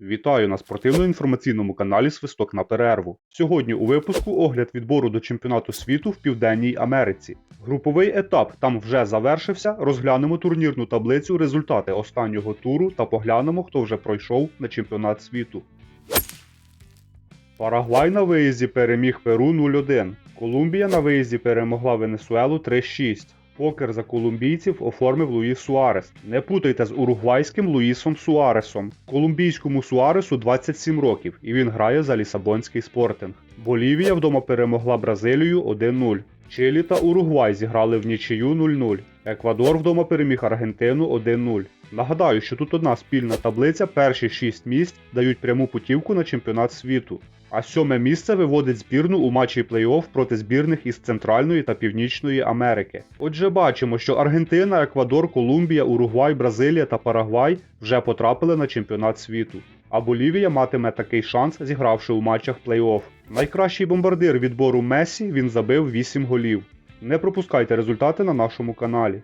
Вітаю на спортивно-інформаційному каналі Свисток на перерву. Сьогодні у випуску огляд відбору до чемпіонату світу в Південній Америці. Груповий етап там вже завершився. Розглянемо турнірну таблицю, результати останнього туру та поглянемо, хто вже пройшов на чемпіонат світу. Парагвай на виїзді переміг Перу 0-1. Колумбія на виїзді перемогла Венесуелу 3-6. Покер за колумбійців оформив Луїс Суарес. Не путайте з уругвайським Луїсом Суаресом. Колумбійському Суаресу 27 років, і він грає за Лісабонський спортинг. Болівія вдома перемогла Бразилію 1-0. Чилі та Уругвай зіграли в нічию 0-0. Еквадор вдома переміг Аргентину 1-0. Нагадаю, що тут одна спільна таблиця, перші 6 місць дають пряму путівку на чемпіонат світу. А сьоме місце виводить збірну у матчі плей-офф проти збірних із Центральної та Північної Америки. Отже, бачимо, що Аргентина, Еквадор, Колумбія, Уругвай, Бразилія та Парагвай вже потрапили на чемпіонат світу. А Болівія матиме такий шанс, зігравши у матчах плей-офф. Найкращий бомбардир відбору Месі він забив 8 голів. Не пропускайте результати на нашому каналі.